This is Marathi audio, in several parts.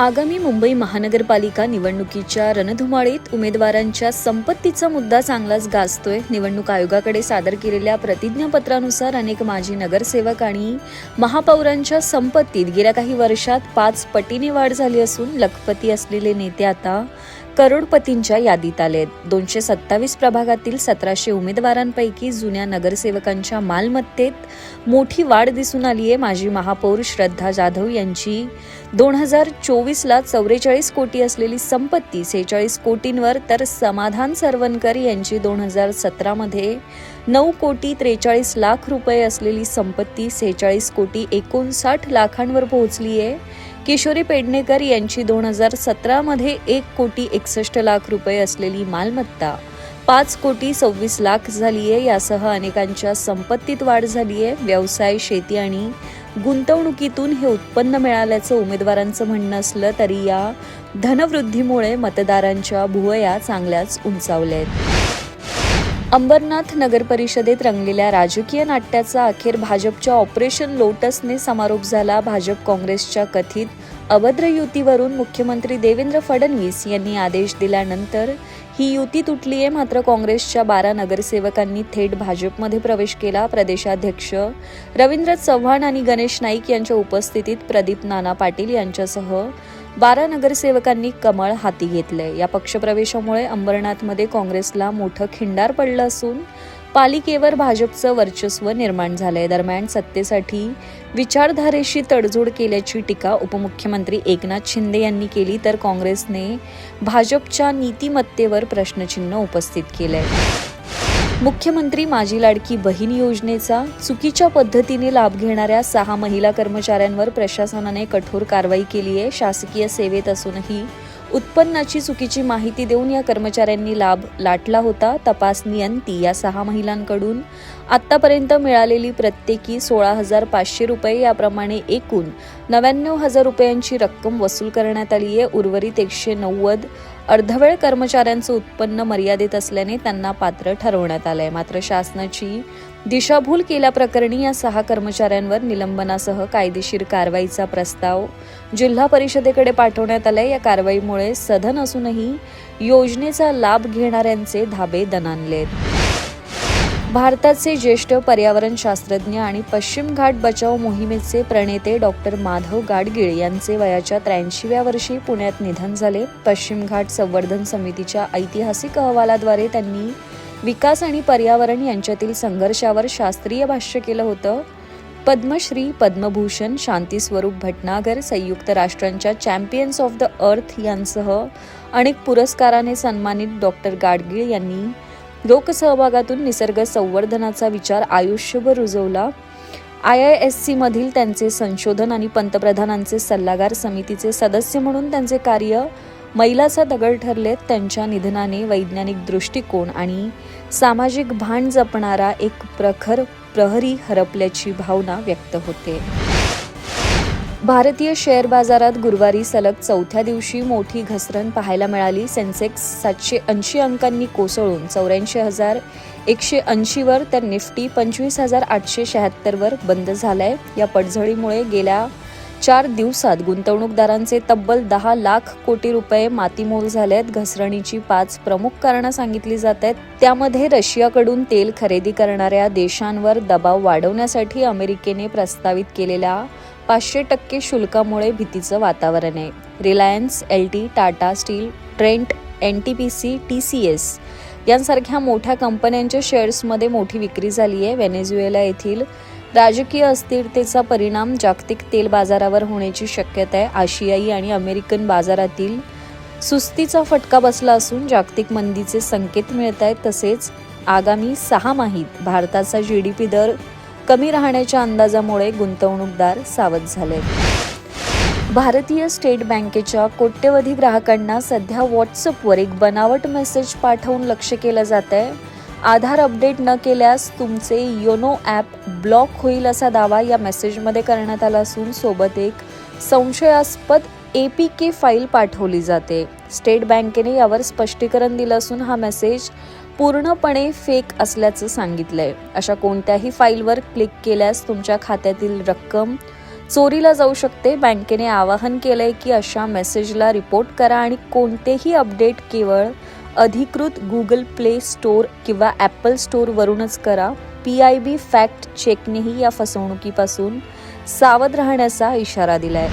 आगामी मुंबई महानगरपालिका निवडणुकीच्या रणधुमाळीत उमेदवारांच्या संपत्तीचा मुद्दा चांगलाच गाजतोय. निवडणूक आयोगाकडे सादर केलेल्या प्रतिज्ञापत्रानुसार अनेक माजी नगरसेवक आणि महापौरांच्या संपत्तीत गेल्या काही वर्षात पाच पटीने वाढ झाली असून लखपती असलेले नेते आता करोडपतींच्या यादीत आले दोनशे सत्तावीस प्रभागातील सतराशे उमेदवारांपैकी जुन्या नगरसेवकांच्या मालमत्तेत मोठी वाढ दिसून आली आहे. माजी महापौर श्रद्धा जाधव यांची दोन हजार चोवीसला चौवेचाळीस कोटी असलेली संपत्ती सेहेचाळीस कोटींवर तर समाधान सरवणकर यांची दोन हजार सतरामध्ये नऊ कोटी त्रेचाळीस लाख रुपये असलेली संपत्ती सेहेचाळीस कोटी एकोणसाठ लाखांवर पोहोचली आहे. किशोरी पेडणेकर यांची दोन हजार सतरामध्ये एक कोटी एकसष्ट लाख रुपये असलेली मालमत्ता. पाच कोटी सव्वीस लाख झाली आहे यासह अनेकांच्या संपत्तीत वाढ झाली आहे व्यवसाय शेती आणि गुंतवणुकीतून हे उत्पन्न मिळाल्याचं उमेदवारांचं म्हणणं असलं तरी या धनवृद्धीमुळे मतदारांच्या भुवया चांगल्याच उंचावल्या आहेत. अंबरनाथ नगर परिषदेत रंगलेल्या राजकीय नाट्याचा अखेर भाजपच्या ऑपरेशन लोटसने समारोप झाला. भाजप काँग्रेसच्या कथित अभद्र युतीवरून मुख्यमंत्री देवेंद्र फडणवीस यांनी आदेश दिल्यानंतर ही युती तुटली आहे. मात्र काँग्रेसच्या बारा नगरसेवकांनी थेट भाजपमध्ये प्रवेश केला. प्रदेशाध्यक्ष रवींद्र चव्हाण आणि गणेश नाईक यांच्या उपस्थितीत प्रदीप नाना पाटील यांच्यासह बारा नगरसेवकांनी कमळ हाती घेतलंय. या पक्षप्रवेशामुळे अंबरनाथमध्ये काँग्रेसला मोठं खिंडार पडलं असून पालिकेवर भाजपचं वर्चस्व निर्माण झालंय. दरम्यान सत्तेसाठी विचारधारेशी तडजोड केल्याची टीका उपमुख्यमंत्री एकनाथ शिंदे यांनी केली तर काँग्रेसने भाजपच्या नीतिमत्तेवर प्रश्नचिन्ह उपस्थित केलंय. मुख्यमंत्री माझी लाडकी बहीण योजनेचा चुकीच्या पद्धतीने लाभ घेणाऱ्या सहा महिला कर्मचाऱ्यांवर प्रशासनाने कठोर कारवाई केली आहे. शासकीय सेवेत असूनही उत्पन्नाची चुकीची माहिती देऊन या कर्मचाऱ्यांनी लाभ लाटला होता. तपास नियंती या सहा महिलांकडून आत्तापर्यंत मिळालेली प्रत्येकी सोळा हजार पाचशे रुपये याप्रमाणे एकूण नव्याण्णव हजार रुपयांची रक्कम वसूल करण्यात आली आहे. उर्वरित एकशे नव्वद अर्धवेळ कर्मचाऱ्यांचं उत्पन्न मर्यादित असल्याने त्यांना पात्र ठरवण्यात आलंय. मात्र शासनाची दिशाभूल केल्याप्रकरणी या सहा कर्मचाऱ्यांवर निलंबनासह कायदेशीर कारवाईचा प्रस्ताव जिल्हा परिषदेकडे पाठवण्यात आलाय. या कारवाईमुळे सधन असूनही योजनेचा लाभ घेणाऱ्यांचे धाबे दणाणलेत. भारताचे ज्येष्ठ पर्यावरण शास्त्रज्ञ आणि पश्चिम घाट बचाव मोहिमेचे प्रणेते डॉक्टर माधव गाडगीळ यांचे वयाच्या त्र्याऐंशीव्या वर्षी पुण्यात निधन झाले. पश्चिम घाट संवर्धन समितीच्या ऐतिहासिक अहवालाद्वारे त्यांनी विकास आणि पर्यावरण यांच्यातील संघर्षावर शास्त्रीय भाष्य केलं होतं. पद्मश्री पद्मभूषण शांती स्वरूप भटनागर संयुक्त राष्ट्रांच्या चॅम्पियन्स ऑफ द अर्थ यांसह अनेक पुरस्काराने सन्मानित डॉक्टर गाडगीळ यांनी लोकसहभागातून निसर्ग संवर्धनाचा विचार आयुष्यभर रुजवला. आय आय एस सीमधील त्यांचे संशोधन आणि पंतप्रधानांचे सल्लागार समितीचे सदस्य म्हणून त्यांचे कार्य मैलाचा दगड ठरलेत. त्यांच्या निधनाने वैज्ञानिक दृष्टिकोन आणि सामाजिक भान जपणारा एक प्रखर प्रहरी हरपल्याची भावना व्यक्त होते. भारतीय शेअर बाजारात गुरुवारी सलग चौथ्या दिवशी मोठी घसरण पाहायला मिळाली. सेन्सेक्स सातशे ऐंशी अंकांनी कोसळून चौऱ्याऐंशी हजार एकशे ऐंशीवर तर निफ्टी पंचवीस हजार आठशे शहात्तरवर बंद झालाय. या पडझडीमुळे गेल्या चार दिवसात गुंतवणूकदारांचे तब्बल दहा लाख कोटी रुपये मातीमोल झाले आहेत घसरणीची पाच प्रमुख कारणं सांगितली जात आहेत. त्यामध्ये रशियाकडून तेल खरेदी करणाऱ्या देशांवर दबाव वाढवण्यासाठी अमेरिकेने प्रस्तावित केलेल्या पाचशे टक्के शुल्कामुळे भीतीचं वातावरण आहे. Reliance L T Tata Steel Trent N T P C T C S यांसारख्या मोठ्या कंपन्यांच्या शेअर्समध्ये मोठी विक्री झाली आहे व्हेनेझुएला येथील राजकीय अस्थिरतेचा परिणाम जागतिक तेल बाजारावर होण्याची शक्यता आहे. आशियाई आणि अमेरिकन बाजारातील सुस्तीचा फटका बसला असून जागतिक मंदीचे संकेत मिळत आहेत तसेच आगामी सहा माहीत भारताचा जी डी पी दर कमी राहण्याच्या अंदाजामुळे गुंतवणूकदार सावध झाले. भारतीय स्टेट बँकेच्या कोट्यवधी ग्राहकांना सध्या व्हॉट्सअपवर एक बनावट मेसेज पाठवून लक्ष केलं जात आहे आधार अपडेट न केल्यास तुमचे योनो ॲप ब्लॉक होईल असा दावा या मेसेजमध्ये करण्यात आला असून सोबत एक संशयास्पद ए पी के फाईल पाठवली जाते. स्टेट बँकेने यावर स्पष्टीकरण दिलं असून हा मेसेज पूर्णपणे फेक असल्याचं सांगितलंय. अशा कोणत्याही फाईलवर क्लिक केल्यास तुमच्या खात्यातील रक्कम चोरीला जाऊ शकते. बँकेने आवाहन केलंय की अशा मेसेजला रिपोर्ट करा आणि कोणतेही अपडेट केवळ अधिकृत गुगल प्ले स्टोअर किंवा ॲपल स्टोअरवरूनच करा. पी आय बी फॅक्ट चेकनेही या फसवणुकीपासून सावध राहण्याचा इशारा दिलाय.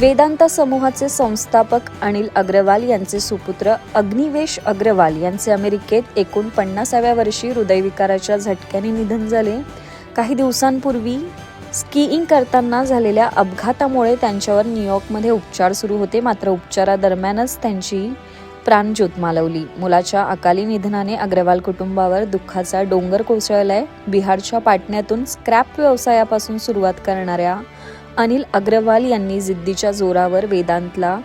वेदांता समूहाचे संस्थापक अनिल अग्रवाल यांचे सुपुत्र अग्निवेश अग्रवाल यांचे अमेरिकेत एकोणपन्नासाव्या वर्षी हृदयविकाराच्या झटक्याने निधन झाले. काही दिवसांपूर्वी स्कीइंग करताना झालेल्या अपघातामुळे त्यांच्यावर न्यूयॉर्कमध्ये उपचार सुरू होते. मात्र उपचारादरम्यानच त्यांची प्राणज्योत मालवली. मुलाच्या अकाली निधनाने अग्रवाल कुटुंबावर दुःखाचा डोंगर कोसळलाय. बिहारच्या पाटण्यातून स्क्रॅप व्यवसायापासून सुरुवात करणाऱ्या अनिल अग्रवाल यांनी जिद्दीच्या जोरावर वेदांतला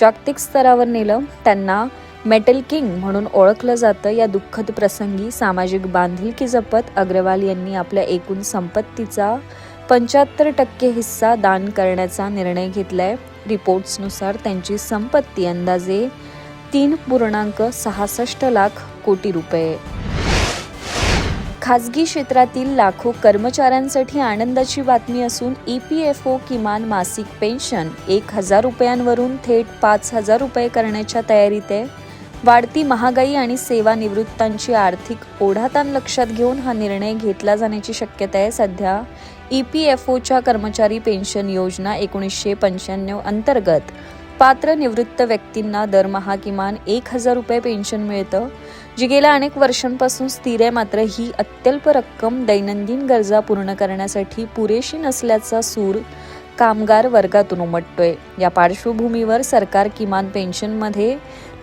जागतिक स्तरावर नेलं. त्यांना मेटल किंग म्हणून ओळखलं जातं. या दुःखद प्रसंगी सामाजिक बांधिलकी जपत अग्रवाल यांनी आपल्या एकूण संपत्तीचा पंच्याहत्तर टक्के हिस्सा दान करण्याचा निर्णय घेतलाय. रिपोर्ट्सनुसार त्यांची संपत्ती अंदाजे तीन पूर्णांक सहासष्ट लाख कोटी रुपये. खाजगी क्षेत्रातील लाखो कर्मचाऱ्यांसाठी आनंदाची बातमी असून ई पी एफ ओ किमान मासिक पेन्शन एक हजार रुपयांवरून थेट पाच हजार रुपये करण्याच्या तयारीत आहे. वाढती महागाई आणि सेवानिवृत्तांची आर्थिक ओढाताण लक्षात घेऊन हा निर्णय घेतला जाण्याची शक्यता आहे. सध्या ई पी एफ ओच्या कर्मचारी पेन्शन योजना एकोणीसशे पंच्याण्णव अंतर्गत पात्र निवृत्त व्यक्तींना दरमहा किमान एक हजार रुपये पेन्शन मिळतं जी गेल्या अनेक वर्षांपासून स्थिर आहे. मात्र ही अत्यल्प रक्कम दैनंदिन गरजा पूर्ण करण्यासाठी पुरेशी नसल्याचा सूर कामगार वर्गातून उमटतोय. या पार्श्वभूमीवर सरकार किमान पेन्शनमध्ये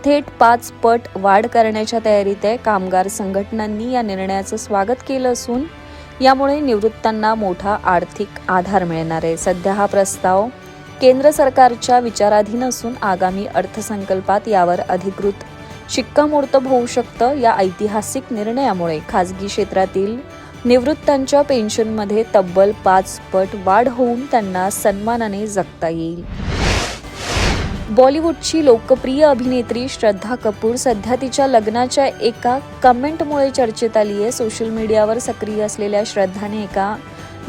थेट पाच पट वाढ करण्याच्या तयारीत आहे. कामगार संघटनांनी या निर्णयाचं स्वागत केलं असून यामुळे निवृत्तांना मोठा आर्थिक आधार मिळणार आहे. सध्या हा प्रस्ताव केंद्र सरकारच्या विचाराधीन असून आगामी अर्थसंकल्पात यावर अधिकृत शिक्कामोर्तब होऊ शकतं या ऐतिहासिक निर्णयामुळे. खाजगी क्षेत्रातील निवृत्तांच्या पेन्शनमध्ये तब्बल पाच पट वाढ होऊन त्यांना सन्मानाने जगता येईल. बॉलिवूडची लोकप्रिय अभिनेत्री श्रद्धा कपूर सध्या तिच्या लग्नाच्या एका कमेंटमुळे चर्चेत आली आहे सोशल मीडियावर सक्रिय असलेल्या श्रद्धाने एका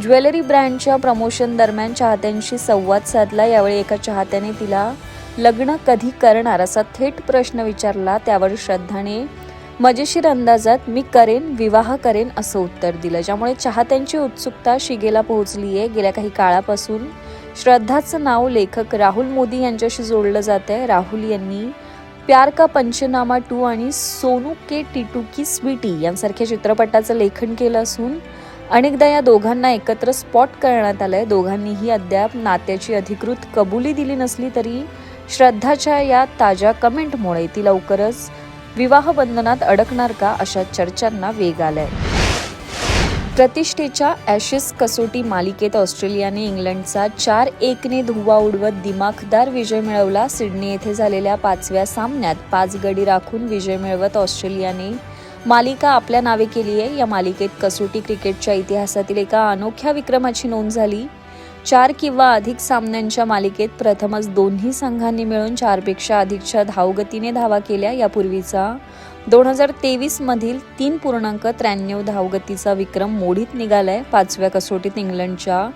ज्वेलरी ब्रँडच्या प्रमोशन दरम्यान चाहत्यांशी संवाद साधला. यावेळी एका चाहत्याने तिला लग्न कधी करणार? असा थेट प्रश्न विचारला. त्यावर श्रद्धाने मजेशीर अंदाजात मी करेन विवाह करेन असं उत्तर दिलं. ज्यामुळे चाहत्यांची उत्सुकता शिगेला पोहोचली आहे गेल्या काही काळापासून श्रद्धाचं नाव लेखक राहुल मोदी यांच्याशी जोडलं जात आहे राहुल यांनी प्यार का पंचनामा टू आणि सोनू के टिटू की स्वीटी यांसारख्या चित्रपटाचं लेखन केलं असून अनेकदा या दोघांना एकत्र स्पॉट करण्यात आलंय. दोघांनीही अद्याप नात्याची अधिकृत कबुली दिली नसली तरी श्रद्धाच्या या ताज्या कमेंटमुळे ती लवकरच विवाह बंधनात अडकणार का अशा चर्चांना वेग आलाय. प्रतिष्ठेच्या ॲशेस कसोटी मालिकेत ऑस्ट्रेलियाने इंग्लंडचा चार एकने धुवा उडवत दिमाखदार विजय मिळवला. सिडनी येथे झालेल्या पाचव्या सामन्यात पाच गडी राखून विजय मिळवत ऑस्ट्रेलियाने मालिका आपल्या नावे केली आहे. या मालिकेत कसोटी क्रिकेटच्या इतिहासातील एका अनोख्या विक्रमाची नोंद झाली. चार किंवा अधिक सामन्यांच्या मालिकेत प्रथमच दोन्ही संघांनी मिळून चारपेक्षा अधिकच्या धावगतीने धावा केल्या. यापूर्वीचा दोन हजार तेवीस मधील तीन पूर्णांक त्र्याण्णव धावगतीचा विक्रम मोडीत निघालाय. पाचव्या कसोटीत इंग्लंडच्या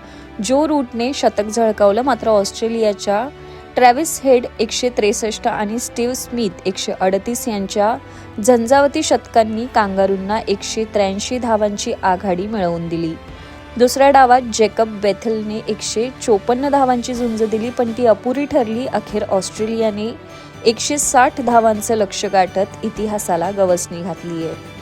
जो रूटने शतक झळकावलं मात्र ऑस्ट्रेलियाच्या ट्रॅव्हिस हेड एकशे त्रेसष्ट आणि स्टीव्ह स्मिथ एकशे अडतीस यांच्या झंझावती शतकांनी कांगारूंना एकशे त्र्याऐंशी धावांची आघाडी मिळवून दिली. दुसऱ्या डावात जेकब बेथलने एकशे चोपन्न धावांची झुंज दिली पण ती अपुरी ठरली. अखेर ऑस्ट्रेलियाने एकशे साठ धावांचं लक्ष गाठत इतिहासाला गवसणी घातली आहे